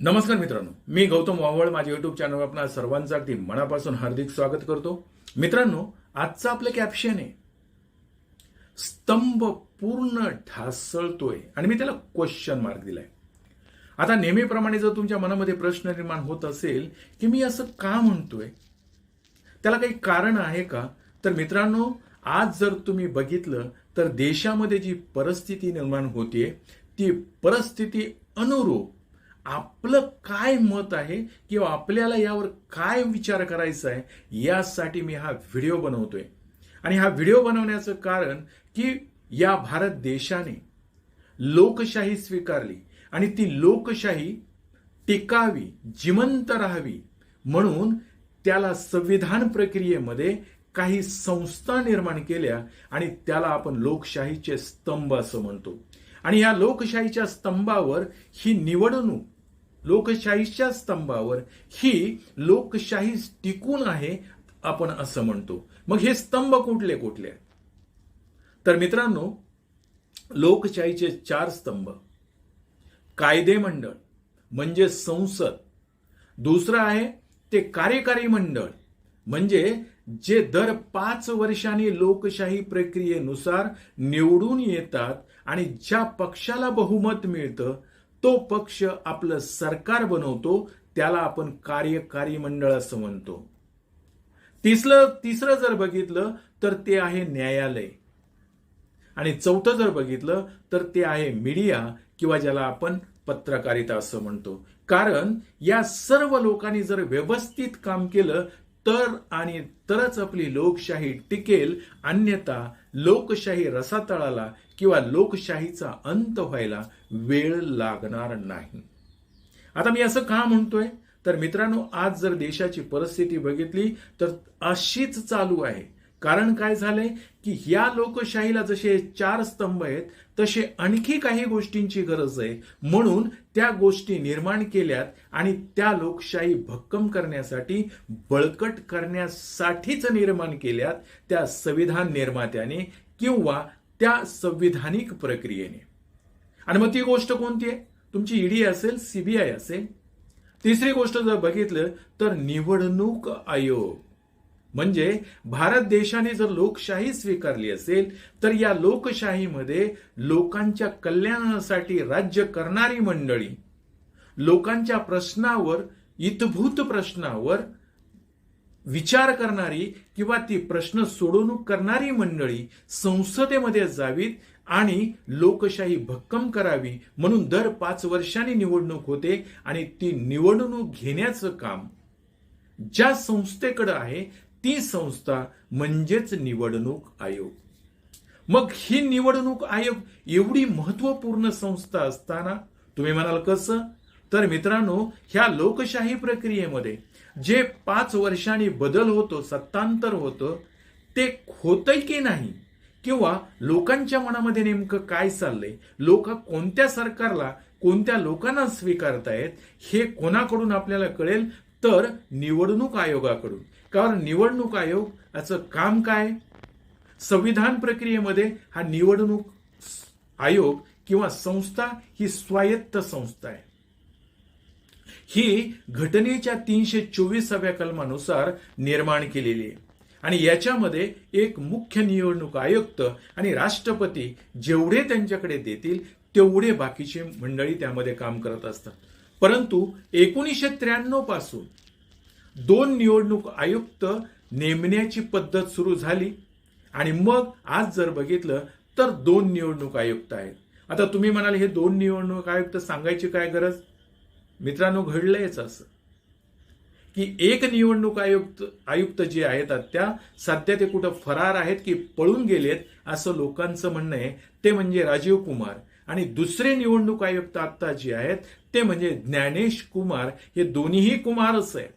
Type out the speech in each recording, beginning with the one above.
नमस्कार मित्रांनो मी गौतम वावळ. माझ्या युट्यूब चॅनलवर आपणा सर्वांचं अगदी मनापासून हार्दिक स्वागत करतो. मित्रांनो आजचं आपलं कॅप्शन आहे स्तंभ पूर्ण ढासळतोय. आणि मी त्याला क्वेश्चन मार्क दिलाय. आता नेहमीप्रमाणे जर तुमच्या मनामध्ये प्रश्न निर्माण होत असेल की मी असं का म्हणतोय? त्याला काही कारण आहे का? तर मित्रांनो आज जर तुम्ही बघितलं तर देशामध्ये जी परिस्थिती निर्माण होतीये ती परिस्थिती अनुरूप आपलं काय मत आहे किंवा आपल्याला यावर काय विचार करायचा आहे यासाठी मी हा व्हिडिओ बनवतोय. आणि हा व्हिडिओ बनवण्याचं कारण की या भारत देशाने लोकशाही स्वीकारली आणि ती लोकशाही टिकावी जिवंत राहावी म्हणून त्याला संविधान प्रक्रियेमध्ये काही संस्था निर्माण केल्या आणि त्याला आपण लोकशाहीचे स्तंभ असं म्हणतो. आणि या लोकशाहीच्या स्तंभावर ही निवडणूक लोकशाहीच्या स्तंभावर ही लोकशाही टिकून आहे आपण असं म्हणतो. मग हे स्तंभ कुठले कुठले? आहेत? तर मित्रांनो लोकशाहीचे चार स्तंभ. कायदे मंडळ म्हणजे संसद. दुसरं आहे ते कार्यकारी मंडळ म्हणजे जे दर पाच वर्षांनी लोकशाही प्रक्रियेनुसार निवडून येतात आणि ज्या पक्षाला बहुमत मिळतं तो पक्ष आपलं सरकार बनवतो त्याला आपण कार्यकारी मंडळ असं म्हणतो. तिसरं तिसरं जर बघितलं तर ते आहे न्यायालय. आणि चौथं जर बघितलं तर ते आहे मीडिया किंवा ज्याला आपण पत्रकारिता असं म्हणतो. कारण या सर्व लोकांनी जर व्यवस्थित काम केलं तर आणि तरच आपली लोकशाही टिकेल. अन्यथा लोकशाही रसातळाला किंवा लोकशाहीचा अंत व्हायला वेळ लागणार नाही. आता मी असं का म्हणतोय? तर मित्रांनो आज जर देशाची परिस्थिती बघितली तर अशीच चालू आहे. कारण काय झालंय? की या लोकशाहीला जसे चार स्तंभ आहेत तसे आणखी काही गोष्टींची गरज आहे. म्हणून त्या गोष्टी निर्माण केल्यात आणि त्या लोकशाही भक्कम करण्यासाठी बळकट करण्यासाठीच निर्माण केल्यात त्या संविधान निर्मात्याने किंवा त्या संविधानिक प्रक्रियेने. आणि मग ती गोष्ट कोणती आहे? तुमची ईडी असेल सीबीआय असेल. तिसरी गोष्ट जर बघितलं तर निवडणूक आयोग. म्हणजे भारत देशाने जर लोकशाही स्वीकारली असेल तर या लोकशाहीमध्ये लोकांच्या कल्याणासाठी राज्य करणारी मंडळी लोकांच्या प्रश्नावर इतभूत प्रश्नावर विचार करणारी किंवा ती प्रश्न सोडवणूक करणारी मंडळी संसदेमध्ये जावीत आणि लोकशाही भक्कम करावी म्हणून दर पाच वर्षांनी निवडणूक होते आणि ती निवडणूक घेण्याचं काम ज्या संस्थेकडे आहे ती संस्था म्हणजेच निवडणूक आयोग. मग ही निवडणूक आयोग एवढी महत्त्वपूर्ण संस्था असताना तुम्ही म्हणाल कसं? तर मित्रांनो ह्या लोकशाही प्रक्रियेमध्ये जे पाच वर्षांनी बदल होतो सत्तांतर होतं ते होतंय की नाही? किंवा लोकांच्या मनामध्ये नेमकं काय चाललंय? लोक कोणत्या सरकारला कोणत्या लोकांना स्वीकारतायत हे कोणाकडून आपल्याला कळेल? तर निवडणूक आयोगाकडून. कारण निवडणूक आयोग याचं काम काय? संविधान प्रक्रियेमध्ये हा निवडणूक आयोग किंवा संस्था ही स्वायत्त संस्था आहे. ही घटनेच्या तीनशे चोवीसाव्या कलमानुसार निर्माण केलेली आहे. आणि याच्यामध्ये एक मुख्य निवडणूक आयुक्त आणि राष्ट्रपती जेवढे त्यांच्याकडे देतील तेवढे बाकीचे मंडळी त्यामध्ये काम करत असतात. परंतु एकोणीसशे त्र्याण्णवपासून दोन निवडणूक आयुक्त नेमण्याची पद्धत सुरू झाली. आणि मग आज जर बघितलं तर दोन निवडणूक आयुक्त आहेत. आता तुम्ही म्हणाल हे दोन निवडणूक आयुक्त सांगायची काय गरज? मित्रांनो घडलंयच असं. की एक निवडणूक आयुक्त आयुक्त जे आहेत त्या सध्या ते कुठं फरार आहेत की पळून गेलेत असं लोकांचं म्हणणं आहे. ते म्हणजे राजीव कुमार. आणि दुसरे निवडणूक आयुक्त आत्ता जे आहेत ते म्हणजे ज्ञानेश कुमार. हे दोन्हीही कुमारच आहे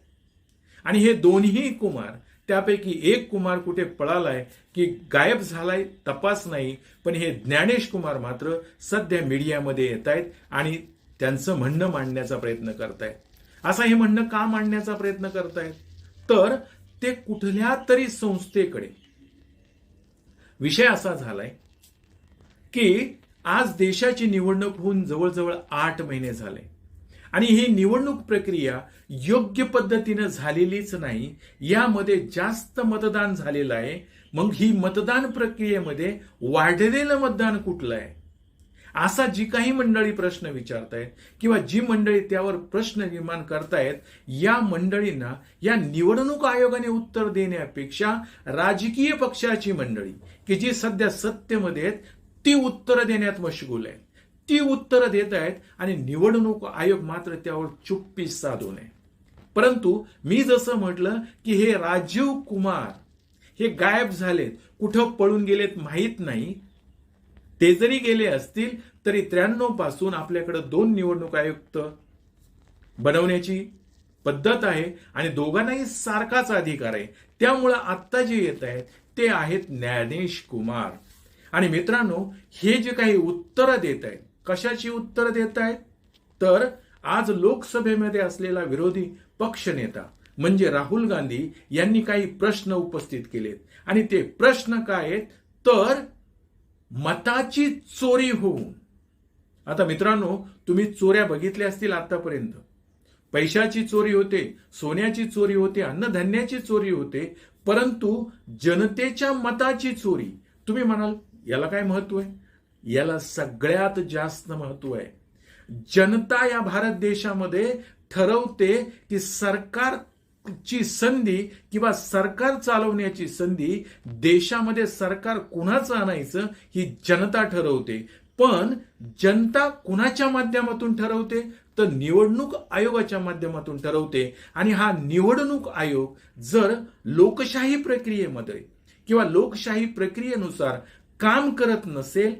आणि हे दोन्ही कुमार त्यापैकी एक कुमार कुठे पळालाय की गायब झालाय तपास नाही. पण हे ज्ञानेश कुमार मात्र सध्या मीडियामध्ये येत आहेत आणि त्यांचं म्हणणं मांडण्याचा प्रयत्न करतायत. असं हे म्हणणं का मांडण्याचा प्रयत्न करतायत? तर ते कुठल्या तरी संस्थेकडे. विषय असा झालाय की आज देशाची निवडणूक होऊन जवळजवळ आठ महिने झाले. आणि ही निवडणूक प्रक्रिया योग्य पद्धतीनं झालेलीच नाही. यामध्ये जास्त मतदान झालेलं आहे. मग ही मतदान प्रक्रियेमध्ये वाढलेलं मतदान कुठलं आहे? असा जी काही मंडळी प्रश्न विचारतायत किंवा जी मंडळी त्यावर प्रश्न निर्माण करतायत या मंडळींना या निवडणूक आयोगाने उत्तर देण्यापेक्षा राजकीय पक्षाची मंडळी की जी सध्या सत्तेमध्ये आहेत ती उत्तरं देण्यात मशगूल आहे ती उत्तरं देत आहेत आणि निवडणूक आयोग मात्र त्यावर चुप्पी साधू नये परंतु मी जसं म्हटलं की हे राजीव कुमार हे गायब झालेत कुठं पळून गेलेत माहीत नाही ते जरी गेले असतील तरी त्र्याण्णवपासून आपल्याकडे दोन निवडणूक आयुक्त बनवण्याची पद्धत आहे आणि दोघांनाही सारखाच अधिकार आहे. त्यामुळं आत्ता जे येत आहेत ते आहेत ज्ञानेश कुमार. आणि मित्रांनो हे जे काही उत्तरं देत आहेत कशाची उत्तरं देत आहेत? तर आज लोकसभेमध्ये असलेला विरोधी पक्षनेता म्हणजे राहुल गांधी यांनी काही प्रश्न उपस्थित केलेत. आणि ते प्रश्न काय आहेत? तर मताची चोरी होऊन. आता मित्रांनो तुम्ही चोऱ्या बघितल्या असतील आतापर्यंत. पैशाची चोरी होते सोन्याची चोरी होते अन्नधान्याची चोरी होते परंतु जनतेच्या मताची चोरी. तुम्ही म्हणाल याला काय महत्त्व आहे? याला सगळ्यात जास्त महत्त्व आहे. जनता या भारत देशामध्ये ठरवते की सरकार ची संधी किंवा सरकार चालवण्याची संधी देशामध्ये सरकार कुणाचं आणायचं ही जनता ठरवते. पण जनता कुणाच्या माध्यमातून ठरवते? तर निवडणूक आयोगाच्या माध्यमातून ठरवते. आणि हा निवडणूक आयोग जर लोकशाही प्रक्रियेमध्ये किंवा लोकशाही प्रक्रियेनुसार काम करत नसेल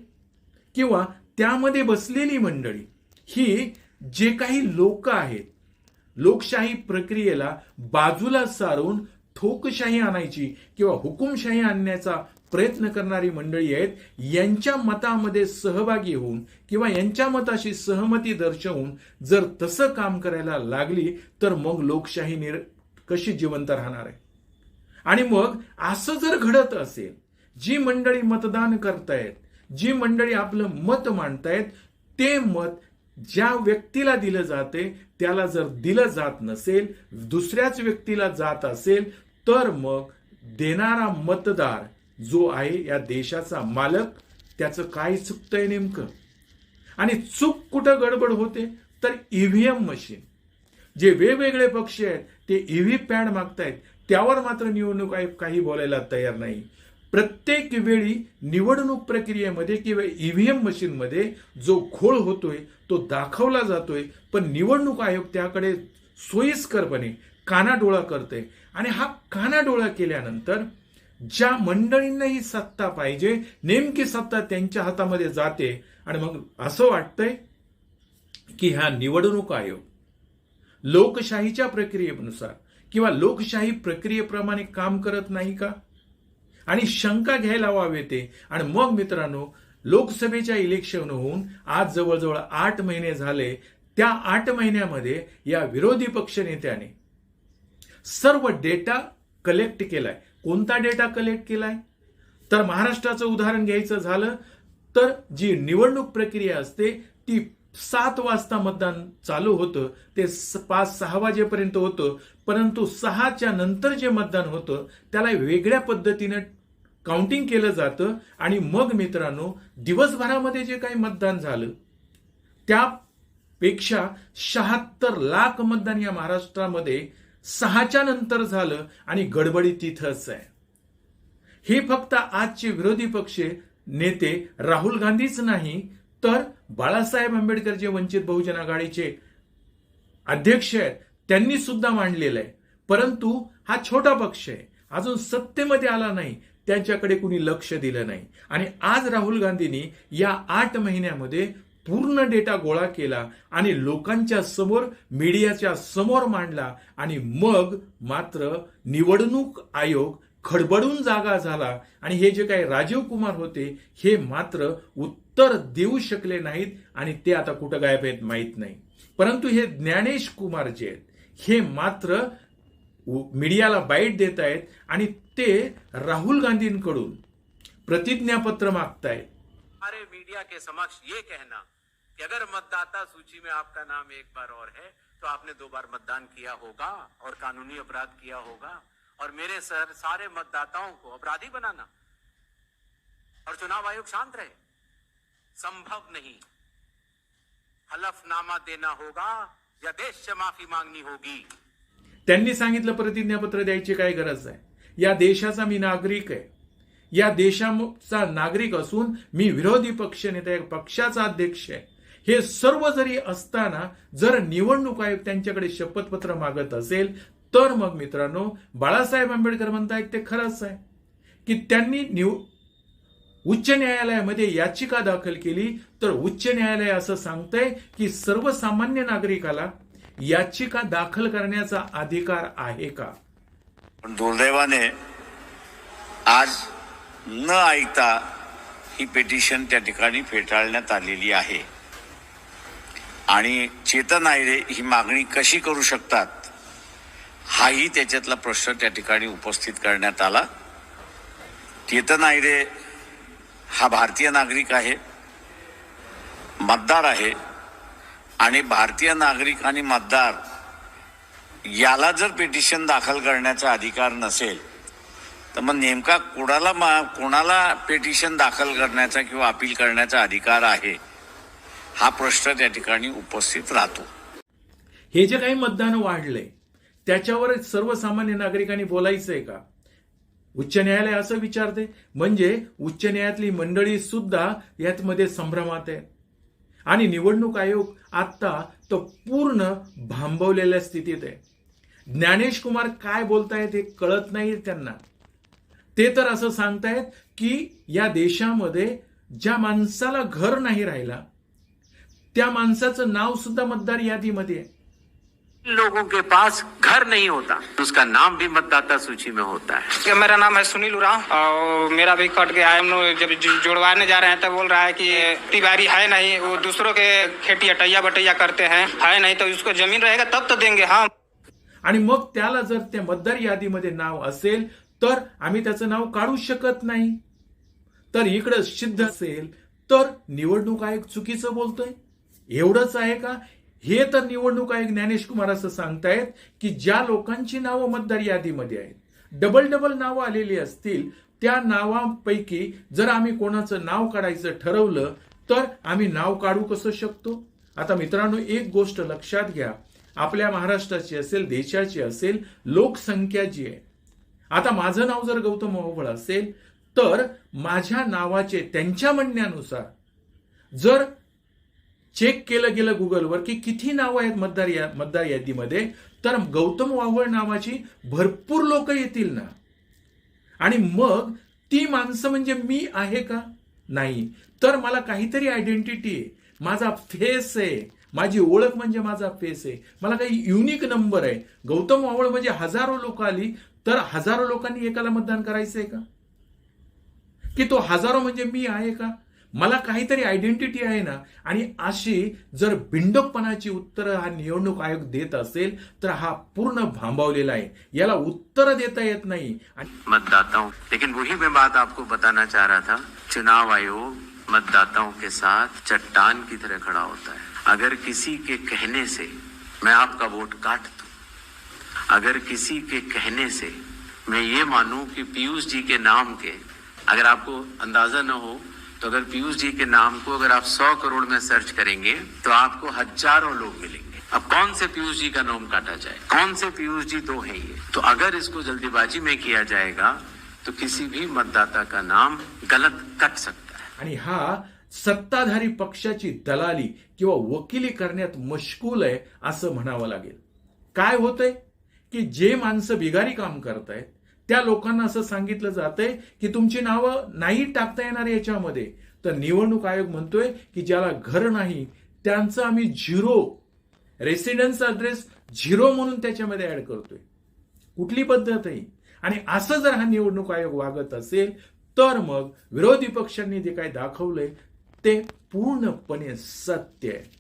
किंवा त्यामध्ये बसलेली मंडळी ही जे काही लोक आहेत लोकशाही प्रक्रियेला बाजूला सारून ठोकशाही आणायची किंवा हुकुमशाही आणण्याचा प्रयत्न करणारी मंडळी आहेत यांच्या मतामध्ये सहभागी होऊन किंवा यांच्या मताशी सहमती दर्शवून जर तसं काम करायला लागली तर मग लोकशाही निर कशी जिवंत राहणार आहे? आणि मग असं जर घडत असेल जी मंडळी मतदान करतायत जी मंडळी आपलं मत मांडतायत ते मत ज्या व्यक्तीला दिलं जाते त्याला जर दिलं जात नसेल दुसऱ्याच व्यक्तीला जात असेल तर मग देणारा मतदार जो आहे या देशाचा मालक त्याचं काय चुकतंय नेमकं? आणि चूक कुठं गडबड होते? तर ईव्हीएम मशीन जे वेगवेगळे पक्ष आहेत ते ईव्ही पॅड मागतायत. त्यावर मात्र निवडणूक आयोग काही बोलायला तयार नाही. प्रत्येक वेळी निवडणूक प्रक्रियेमध्ये किंवा ईव्हीएम मशीनमध्ये जो घोळ होतोय तो दाखवला जातोय पण निवडणूक आयोग त्याकडे सोयीस्करपणे कानाडोळा करते आणि हा कानाडोळा केल्यानंतर ज्या मंडळींना ही सत्ता पाहिजे नेमकी सत्ता त्यांच्या हातामध्ये जाते. आणि मग असं वाटतंय की हा निवडणूक आयोग लोकशाहीच्या प्रक्रियेनुसार किंवा लोकशाही प्रक्रियेप्रमाणे काम करत नाही का? आणि शंका घ्यायला वावे ते. आणि मग मित्रांनो लोकसभेच्या इलेक्शन होऊन आज जवळजवळ आठ महिने झाले. त्या आठ महिन्यामध्ये या विरोधी पक्ष नेत्याने सर्व डेटा कलेक्ट केलाय. कोणता डेटा कलेक्ट केलाय? तर महाराष्ट्राचं उदाहरण घ्यायचं झालं तर जी निवडणूक प्रक्रिया असते ती सात वाजता मतदान चालू होतं. ते स- पाच सहा वाजेपर्यंत होतं. परंतु सहाच्या नंतर जे मतदान होतं त्याला वेगळ्या पद्धतीनं काउंटिंग केलं जातं आणि मग मित्रांनो दिवसभरामध्ये जे काही मतदान झालं त्यापेक्षा शहात्तर लाख मतदान या महाराष्ट्रामध्ये सहाच्या नंतर झालं आणि गडबडी तिथंच आहे. हे फक्त आजचे विरोधी पक्ष नेते राहुल गांधीच नाही तर बाळासाहेब आंबेडकर जे वंचित बहुजन आघाडीचे अध्यक्ष आहेत त्यांनी सुद्धा मांडलेलं आहे. परंतु हा छोटा पक्ष आहे. अजून सत्तेमध्ये आला नाही. त्यांच्याकडे कुणी लक्ष दिलं नाही. आणि आज राहुल गांधींनी या आठ महिन्यामध्ये पूर्ण डेटा गोळा केला आणि लोकांच्या समोर मीडियाच्या समोर मांडला आणि मग मात्र निवडणूक आयोग खडबडून जागा झाला. आणि हे जे काही राजीव कुमार होते हे मात्र उत्तर देऊ शकले नाहीत आणि ते आता कुठं गायब आहेत माहीत नाही. परंतु हे ज्ञानेश कुमार जे आहेत हे मात्र मीडियाला बाईट देत आहेत आणि ते राहुल गांधींकडून प्रतिज्ञापत्र मागतायत. हमारे मीडिया के समक्ष ये कहना कि अगर मतदाता सूची में आपका नाम एक बार और है तो आपने दो बार मतदान किया होगा और कानूनी अपराध किया होगा। और मेरे सर सारे मतदाताओं को अपराधी बनाना। और चुनाव आयोग शांत रहे। संभव नहीं। हलफनामा देना होगा या देश से माफी मांगनी होगी। त्यांनी सांगितलं प्रतिज्ञापत्र द्यायची काय गरज आहे? या देशाचा मी नागरिक आहे. या देशाचा नागरिक असून मी विरोधी पक्ष नेता पक्षाचा अध्यक्ष आहे. हे सर्व जरी असताना जर निवडणूक आयोग त्यांच्याकडे शपथपत्र मागत असेल तर मग मित्रांनो बाळासाहेब आंबेडकर म्हणतायत ते खरंच आहे. की त्यांनी निव उच्च न्यायालयामध्ये याचिका दाखल केली तर उच्च न्यायालय असं सांगतंय की सर्वसामान्य नागरिकाला याचिका दाखल करण्याचा अधिकार आहे का? पण दुर्दैवाने आज न ऐकता ही पेटिशन त्या ठिकाणी फेटाळण्यात आलेली आहे. आणि चेतन आयरे ही मागणी कशी करू शकतात हाही त्याच्यातला प्रश्न त्या ठिकाणी उपस्थित करण्यात आला. चेतन आयरे हा भारतीय नागरिक आहे मतदार आहे. आणि भारतीय नागरिक आणि मतदार याला जर पिटिशन दाखल करण्याचा अधिकार नसेल तर मग नेमका कोणाला मा- कोणाला पिटिशन दाखल करण्याचा किंवा अपील करण्याचा अधिकार आहे हा प्रश्न त्या ठिकाणी उपस्थित राहतो. हे जे काही मतदान वाढलंय त्याच्यावर सर्वसामान्य नागरिकांनी बोलायचंय का? उच्च न्यायालय असं विचारते म्हणजे उच्च न्यायालयातली मंडळी सुद्धा यातमध्ये संभ्रमात आहे आणि निवडणूक आयोग आत्ता तो पूर्ण भांबवलेल्या स्थितीत आहे. ज्ञानेश कुमार काय बोलतायत हे कळत नाही त्यांना. ते तर असं सांगतायत की या देशामध्ये ज्या माणसाला घर नाही राहिला त्या माणसाचं नाव सुद्धा मतदार यादीमध्ये आहे. लोगों के पास घर नहीं होता। उसका नाम भी मतदाता सूची में होता है। मेरा नाम है सुनील उराव और मेरा भी कट गया है। हम लोग जब जु- जुड़वाने जा रहे हैं तब बोल रहा है कि तिवारी है नहीं वो दूसरों के खेती अटैया बटैया करते हैं है नहीं तो उसको जमीन रहेगा तब तो देंगे हम आणि मग त्याला जर त्या मतदार यादीमध्ये नाव असेल तर आम्ही त्याचं नाव काढू शकत नाही. तर इकडं सिद्ध असेल तर निवडणूक आयोग चुकीचं बोलतोय. एवढंच आहे का? हे तर निवडणूक आयोग ज्ञानेश कुमार असं सांगतायत की ज्या लोकांची नावं मतदार यादीमध्ये आहेत डबल डबल नावं आलेली असतील त्या नावांपैकी जर आम्ही कोणाचं नाव काढायचं ठरवलं तर आम्ही नाव काढू कसं शकतो? आता मित्रांनो एक गोष्ट लक्षात घ्या. आपल्या महाराष्ट्राची असेल देशाची असेल लोकसंख्या जी आहे. आता माझं नाव जर गौतम मोहोळ असेल तर माझ्या नावाचे त्यांच्या म्हणण्यानुसार जर चेक केलं गेलं गुगलवर की किती नावं आहेत मतदार या मतदार यादीमध्ये. तर गौतम वावळ नावाची भरपूर लोक येतील ना. आणि मग ती माणसं म्हणजे मी आहे का? नाही. तर मला काहीतरी आयडेंटिटी आहे. माझा फेस आहे. माझी ओळख म्हणजे माझा फेस आहे. मला काही युनिक नंबर आहे. गौतम वावळ म्हणजे हजारो लोक आली तर हजारो लोकांनी एकाला मतदान करायचंय का? की तो हजारो म्हणजे मी आहे का? मला काहीतरी आयडेंटिटी आहे ना आणि अशी जर बिंडोकपणाची उत्तरं हा निवडणूक आयोग देत असेल तर हा पूर्ण भांबावलेला आहे. याला उत्तर देता येत नाही. मतदाताओं लेकिन वही मैं बात आपको बताना चाह रहा था चुनाव आयोग मतदाताओं के साथ चट्टान की तरह खड़ा होता है। अगर किसी के कहने से मैं आपका वोट काट दू अगर किसी के कहने से मैं ये मानूं कि पीयूष जी के नाम के अगर आपको अंदाजा न हो तो अगर पीयूष जी के नाम को अगर आप सौ करोड़ में सर्च करेंगे तो आपको हजारों लोग मिलेंगे। अब कौन से पीयूष जी का नाम काटा जाए? कौन से पीयूष जी दो हैं ये? तो अगर इसको जल्दीबाजी में किया जाएगा तो किसी भी मतदाता का नाम गलत कट सकता है। आणि हा सत्ताधारी पक्षाची दलाली किंवा वकिली करण्यात मशगूल आहे असं म्हणावं लागेल. काय होतंय? की जे माणसं बिगारी काम करतायत त्या लोकांना असं सांगितलं जातंय की तुमची नावं नाही टाकता येणार याच्यामध्ये. तर निवडणूक आयोग म्हणतोय की ज्याला घर नाही त्यांचं आम्ही झिरो रेसिडेन्स अड्रेस झिरो म्हणून त्याच्यामध्ये ऍड करतोय. कुठली पद्धत आहे? आणि असं जर हा निवडणूक आयोग वागत असेल तर मग विरोधी पक्षांनी जे काय दाखवलंय ते पूर्णपणे सत्य आहे.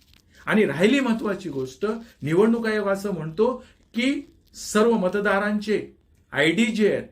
आणि राहिली महत्वाची गोष्ट निवडणूक आयोग असं म्हणतो की सर्व मतदारांचे आय डी जे आहेत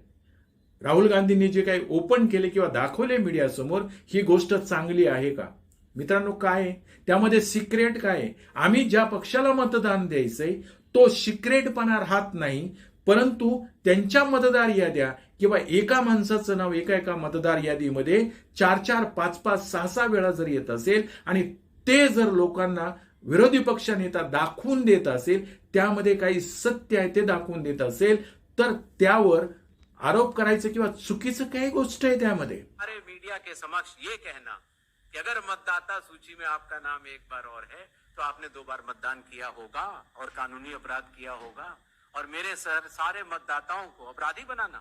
राहुल गांधींनी जे काही ओपन केले किंवा दाखवले मीडियासमोर ही गोष्ट चांगली आहे का मित्रांनो काय त्यामध्ये सिक्रेट काय आहे? आम्ही ज्या पक्षाला मतदान द्यायचंय तो सिक्रेटपणा राहत नाही परंतु त्यांच्या मतदार याद्या किंवा एका माणसाचं नाव एका एका मतदार यादीमध्ये चार चार पाच पाच सहा सहा वेळा जर येत असेल आणि ते जर लोकांना विरोधी पक्ष नेता दाखवून देत असेल त्यामध्ये काही सत्य आहे ते दाखवून देत असेल तर त्यावर आरोप करायचं किंवा चुकीचं काय गोष्ट आहे त्यामध्ये? हमारे मीडिया के समक्ष ये कहना कि अगर मतदाता सूची में आपका नाम एक बार और है तो आपने दो बार मतदान किया होगा और कानूनी अपराध किया होगा। और मेरे सर सारे मतदाताओं को अपराधी बनाना।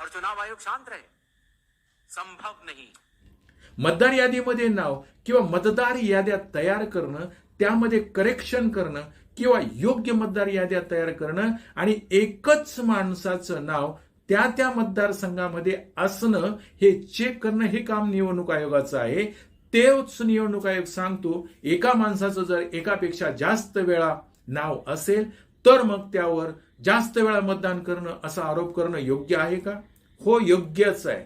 और चुनाव आयोग शांत रहे। संभव नहीं। मतदार यादीमध्ये नाव किंवा मतदार याद्या तयार करणं त्यामध्ये करेक्शन करणं किंवा योग्य मतदार याद्या तयार करणं आणि एकच माणसाचं नाव त्या त्या मतदारसंघामध्ये असणं हे चेक करणं हे काम निवडणूक आयोगाचं आहे. तेच निवडणूक आयोग सांगतो एका माणसाचं जर एकापेक्षा जास्त वेळा नाव असेल तर मग त्यावर जास्त वेळा मतदान करणं असा आरोप करणं योग्य आहे का? हो योग्यच आहे.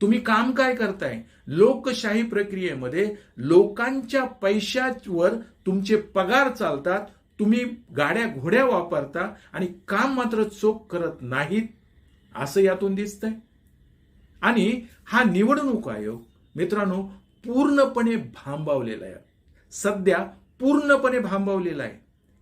तुम्ही काम काय करताय? लोकशाही प्रक्रियेमध्ये लोकांच्या पैशावर तुमचे पगार चालतात तुम्ही गाड्या घोड्या वापरता आणि काम मात्र चोख करत नाहीत असं यातून दिसतंय. आणि हा निवडणूक आयोग मित्रांनो पूर्णपणे भांबावलेला आहे. सध्या पूर्णपणे भांबावलेला आहे.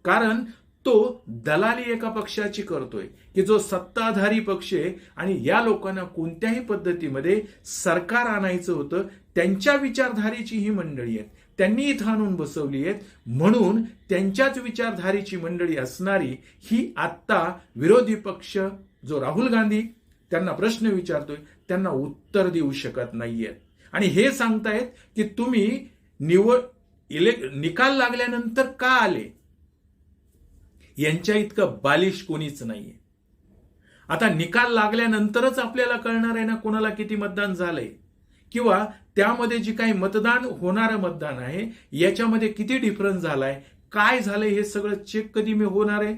कारण तो दलाली एका पक्षाची करतोय की जो सत्ताधारी पक्ष आहे आणि या लोकांना कोणत्याही पद्धतीमध्ये सरकार आणायचं होतं त्यांच्या विचारधारेची ही मंडळी आहेत. त्यांनी इथं आणून बसवली आहेत. म्हणून त्यांच्याच विचारधारेची मंडळी असणारी ही आत्ता विरोधी पक्ष जो राहुल गांधी त्यांना प्रश्न विचारतोय त्यांना उत्तर देऊ शकत नाहीयेत. आणि हे सांगतायत की तुम्ही निवड इले निकाल लागल्यानंतर का आले? यांच्या इतकं बालिश कोणीच नाहीये. आता निकाल लागल्यानंतरच आपल्याला कळणार आहे ना कोणाला किती मतदान झालंय. किंवा त्यामध्ये जी काही मतदान होणारं मतदान आहे याच्यामध्ये किती डिफरन्स झालाय काय झालंय हे सगळं चेक कधी मी होणार आहे?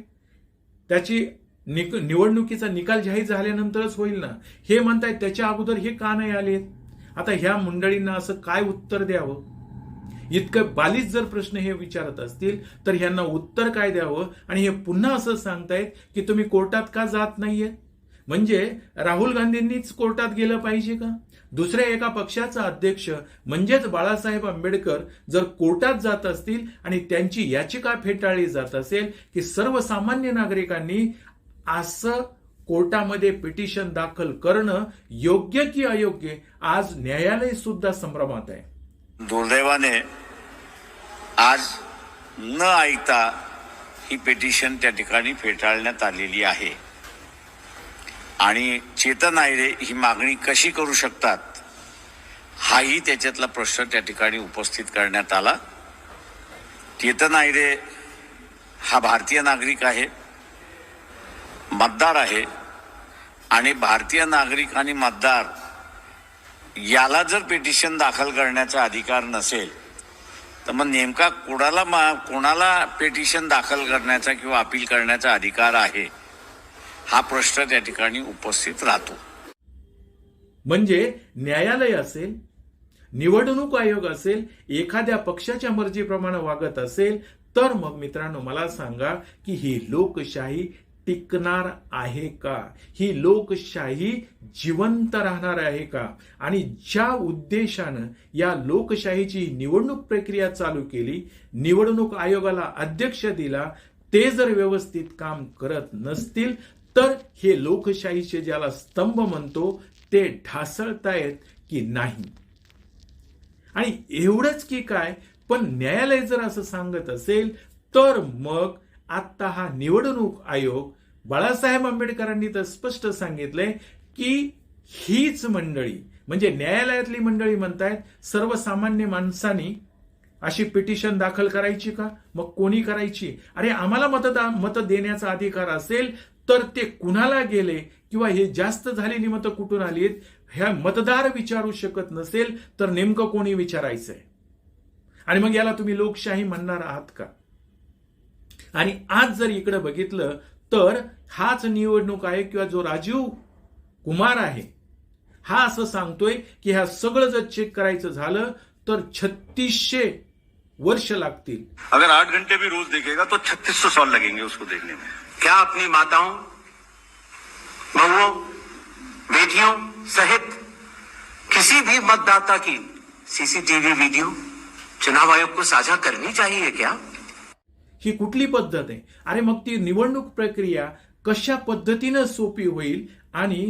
त्याची निक निवडणुकीचा निकाल जाहीर झाल्यानंतरच होईल ना? हे म्हणतायत त्याच्या अगोदर हे का नाही आले आता ह्या मंडळींना असं काय उत्तर द्यावं? इतकं बालीच जर प्रश्न हे विचारत असतील तर ह्यांना उत्तर काय द्यावं? आणि हे पुन्हा असं सांगतायत की तुम्ही कोर्टात का जात नाहीये? म्हणजे राहुल गांधींनीच कोर्टात गेलं पाहिजे का? दुसऱ्या एका पक्षाचा अध्यक्ष म्हणजेच बाळासाहेब आंबेडकर जर कोर्टात जात असतील आणि त्यांची याचिका फेटाळली जात असेल की सर्वसामान्य नागरिकांनी असं कोर्टामध्ये पिटिशन दाखल करणं योग्य की अयोग्य आज न्यायालय सुद्धा संभ्रमात आहे. दुर्दैवाने आज न ऐकता ही पिटिशन त्या ठिकाणी फेटाळण्यात आलेली आहे. आणि चेतन आयरे ही मागणी कशी करू शकतात? हाही त्याच्यातला प्रश्न त्या ठिकाणी उपस्थित करण्यात आला. चेतन आयरे हा भारतीय नागरिक आहे मतदार आहे. आणि भारतीय नागरिक आणि मतदार याला जर पिटिशन दाखल करण्याचा अधिकार नसेल तर मग नेमका कोणाला मा- कोणाला पिटिशन दाखल करण्याचा किंवा अपील करण्याचा अधिकार आहे? हा प्रश्न त्या ठिकाणी उपस्थित राहतो. म्हणजे न्यायालय असेल निवडणूक आयोग असेल एखाद्या पक्षाच्या मर्जीप्रमाणे वागत असेल तर मग मित्रांनो मला सांगा की ही लोकशाही टिकणार आहे का? ही लोकशाही जिवंत राहणार आहे का? आणि ज्या उद्देशानं या लोकशाहीची निवडणूक प्रक्रिया चालू केली निवडणूक आयोगाला अध्यक्ष दिला ते जर व्यवस्थित काम करत नसतील तर हे लोकशाहीचे ज्याला स्तंभ म्हणतो ते ढासळतायत की नाही. आणि एवढंच की काय पण न्यायालय जर असं सांगत असेल तर मग आता हा निवडणूक आयोग बाळासाहेब आंबेडकरांनी तर स्पष्ट सांगितलंय की हीच मंडळी म्हणजे न्यायालयातली मंडळी म्हणतायत सर्वसामान्य माणसांनी अशी पिटिशन दाखल करायची का? मग कोणी करायची? अरे आम्हाला मतदान मत देण्याचा अधिकार असेल तर ते कुणाला गेले किंवा हे जास्त झालेली मतं कुठून आली ह्या मतदार विचारू शकत नसेल तर नेमकं कोणी विचारायचंय? आणि मग याला तुम्ही लोकशाही म्हणणार आहात का? आणि आज जर इकडे बघितलं तर हाच निवडणूक आहे किंवा जो राजीव कुमार आहे हा असं सांगतोय की ह्या सगळं जर चेक करायचं झालं तर छत्तीसशे वर्ष लागतील. अगर आठ घंटे भी रोज देखेगा तो छत्तीस सौ साल लगेंगे उसको देखने में। क्या अपनी माताओं बहुओं बेटियों सहित किसी भी मतदाता की सीसीटीवी वीडियो चुनाव आयोग को साझा करनी चाहिए क्या? ही कुठली पद्धत आहे? अरे मग ती निवडणूक प्रक्रिया कशा पद्धतीनं सोपी होईल आणि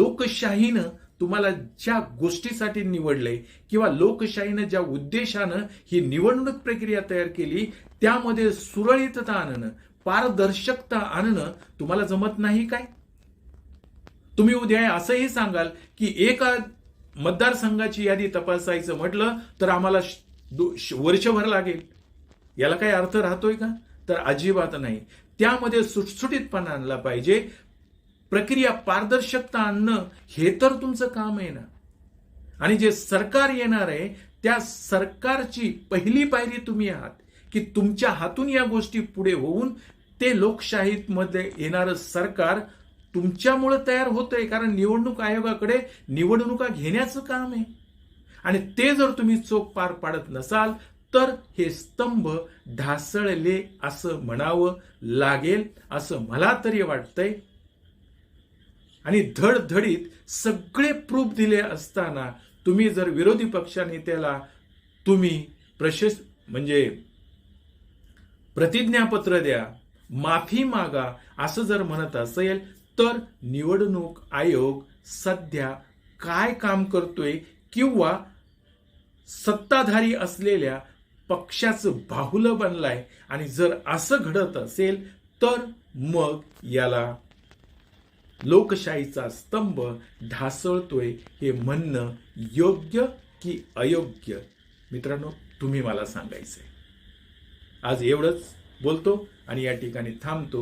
लोकशाहीनं तुम्हाला ज्या गोष्टीसाठी निवडलंय किंवा लोकशाहीनं ज्या उद्देशानं ही निवडणूक प्रक्रिया तयार केली त्यामध्ये सुरळीतता आणणं पारदर्शकता आणणं तुम्हाला जमत नाही काय? तुम्ही उद्या असंही सांगाल की एका मतदारसंघाची यादी तपासायचं म्हटलं तर आम्हाला वर्षभर लागेल. याला काही अर्थ राहतोय का? तर अजिबात नाही. त्यामध्ये सुटसुटीतपणा आणला पाहिजे. प्रक्रिया पारदर्शकता आणणं हे तर तुमचं काम आहे ना. आणि जे सरकार येणार आहे त्या सरकारची पहिली पायरी तुम्ही आहात. की तुमच्या हातून या गोष्टी पुढे होऊन ते लोकशाहीमध्ये येणारं सरकार तुमच्यामुळं तयार होतंय कारण निवडणूक आयोगाकडे निवडणुका घेण्याचं काम आहे. आणि ते जर तुम्ही चोख पार पाडत नसाल तर हे स्तंभ ढासळले असं म्हणावं लागेल असं मला तरी वाटतंय. आणि धडधडीत सगळे प्रूफ दिले असताना तुम्ही जर विरोधी पक्षनेत्याला तुम्ही प्रशस्त म्हणजे प्रतिज्ञापत्र द्या माफी मागा असं जर म्हणत असेल तर निवडणूक आयोग सध्या काय काम करतोय किंवा सत्ताधारी असलेल्या पक्षाचं बाहुलं बनलाय आणि जर असं घडत असेल तर मग याला लोकशाहीचा स्तंभ ढासळतोय हे म्हणणं योग्य की अयोग्य? मित्रांनो तुम्ही मला सांगायचंय. आज एवढंच बोलतो आणि या ठिकाणी थांबतो.